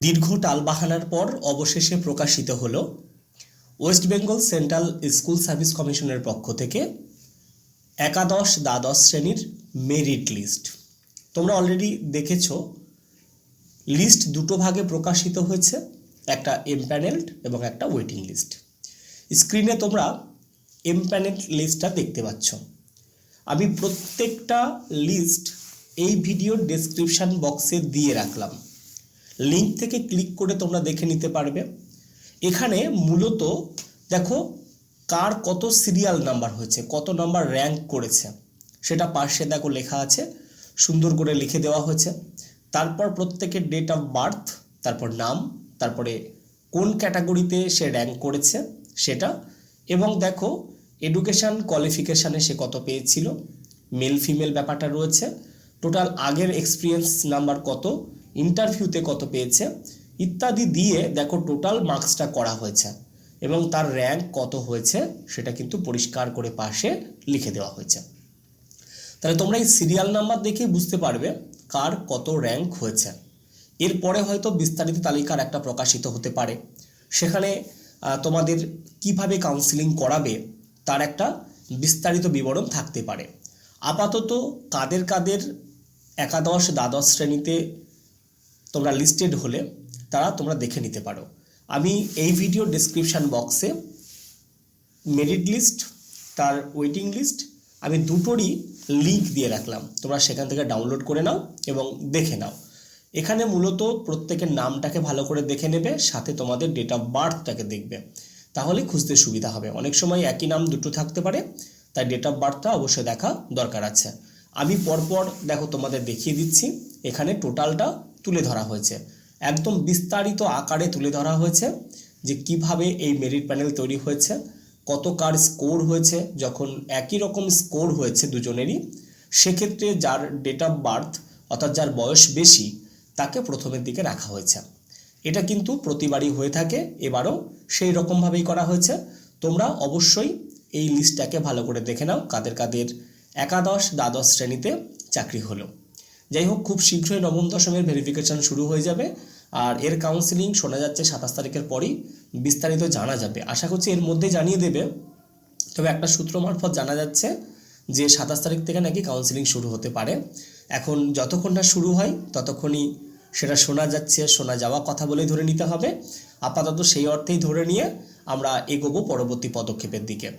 দীর্ঘ টালবাহানার পর অবশেষে প্রকাশিত হলো West Bengal central school service কমিশনের পক্ষ থেকে একাদশ দ্বাদশ শ্রেণির মেরিট লিস্ট। তোমরা অলরেডি দেখেছ, লিস্ট দুটো ভাগে প্রকাশিত হয়েছে, একটা এমপ্যানেলড এবং একটা ওয়েটিং লিস্ট স্ক্রিনে তোমরা এমপ্যানেলড লিস্টটা দেখতে পাচ্ছ। আমি প্রত্যেকটা লিস্ট এই ভিডিওর ডেসক্রিপশান বক্সে দিয়ে রাখলাম। লিঙ্ক থেকে ক্লিক করে তোমরা দেখে নিতে পারবে। এখানে মূলত দেখো কার কত সিরিয়াল নাম্বার হয়েছে, কত নাম্বার র্যাঙ্ক করেছে। সেটা পার্শ্বে দেখো লেখা আছে, সুন্দর করে লিখে দেওয়া হয়েছে। তারপর প্রত্যেকের ডেট অফ বার্থ তারপর নাম, তারপরে কোন ক্যাটাগরিতে সে র্যাঙ্ক করেছে সেটা, এবং দেখো এডুকেশান কোয়ালিফিকেশানে সে কত পেয়েছিল মেল ফিমেল ব্যাপারটা রয়েছে। টোটাল আগের এক্সপিরিয়েন্স নাম্বার কত ইন্টারভিউতে কত পেয়েছে, ইত্যাদি দিয়ে দেখো টোটাল মার্কসটা করা হয়েছে এবং তার র্যাঙ্ক কত হয়েছে সেটা কিন্তু পরিষ্কার করে পাশে লিখে দেওয়া হয়েছে। তাহলে তোমরা এই সিরিয়াল নাম্বার দেখে বুঝতে পারবে কার কত র্যাঙ্ক হয়েছে। এরপরে হয়তো বিস্তারিত তালিকার একটা প্রকাশিত হতে পারে। সেখানে তোমাদের কীভাবে কাউন্সিলিং করাবে তার একটা বিস্তারিত বিবরণ থাকতে পারে। আপাতত কাদের কাদের একাদশ, দ্বাদশ শ্রেণীতে তোমরা লিস্টেড হলে তারা তোমরা দেখে নিতে পারো। আমি এই ভিডিও ডেসক্রিপশান বক্সে মেরিট লিস্ট তার ওয়েটিং লিস্ট আমি দুটোরই লিঙ্ক দিয়ে রাখলাম। তোমরা সেখান থেকে ডাউনলোড করে নাও এবং দেখে নাও। এখানে মূলত প্রত্যেকের নামটাকে ভালো করে দেখে নেবে, সাথে তোমাদের ডেট অফ বার্থটাকে দেখবে। তাহলে খুঁজতে সুবিধা হবে। অনেক সময় একই নাম দুটো থাকতে পারে, তাই ডেট অফ বার্থটা অবশ্যই দেখা দরকার আছে। আমি পরপর, দেখো তোমাদের দেখিয়ে দিচ্ছি। এখানে টোটালটা তুলে ধরা হয়েছে। একদম বিস্তারিত আকারে তুলে ধরা হয়েছে যে কীভাবে এই মেরিট প্যানেল তৈরি হয়েছে, কত কার স্কোর হয়েছে, যখন একই রকম স্কোর হয়েছে দুজনেরই, সেক্ষেত্রে যার ডেট অফ বার্থ অর্থাৎ যার বয়স বেশি, তাকে প্রথমের দিকে রাখা হয়েছে। এটা কিন্তু প্রতিবারই হয়ে থাকে, এবারও সেই রকমভাবেই করা হয়েছে। তোমরা অবশ্যই এই লিস্টটাকে ভালো করে দেখে নাও, কাদের কাদের একাদশ, দ্বাদশ শ্রেণীতে চাকরি হলো। যাই হোক খুব শীঘ্রই নবম দশমের ভেরিফিকেশন শুরু হয়ে যাবে। আর এর কাউন্সিলিং শোনা যাচ্ছে সাতাশ তারিখের পরই। বিস্তারিত জানা যাবে। আশা করছি এর মধ্যে জানিয়ে দেবে। তবে একটা সূত্র মারফত জানা যাচ্ছে যে সাতাশ তারিখ থেকে নাকি কাউন্সিলিং শুরু হতে পারে। এখন যতক্ষণ না শুরু হয়, ততক্ষণই সেটা শোনা যাচ্ছে, শোনা যাওয়া কথা বলেই ধরে নিতে হবে। আপাতত সেই অর্থেই ধরে নিয়ে আমরা এগোবো পরবর্তী পদক্ষেপের দিকে।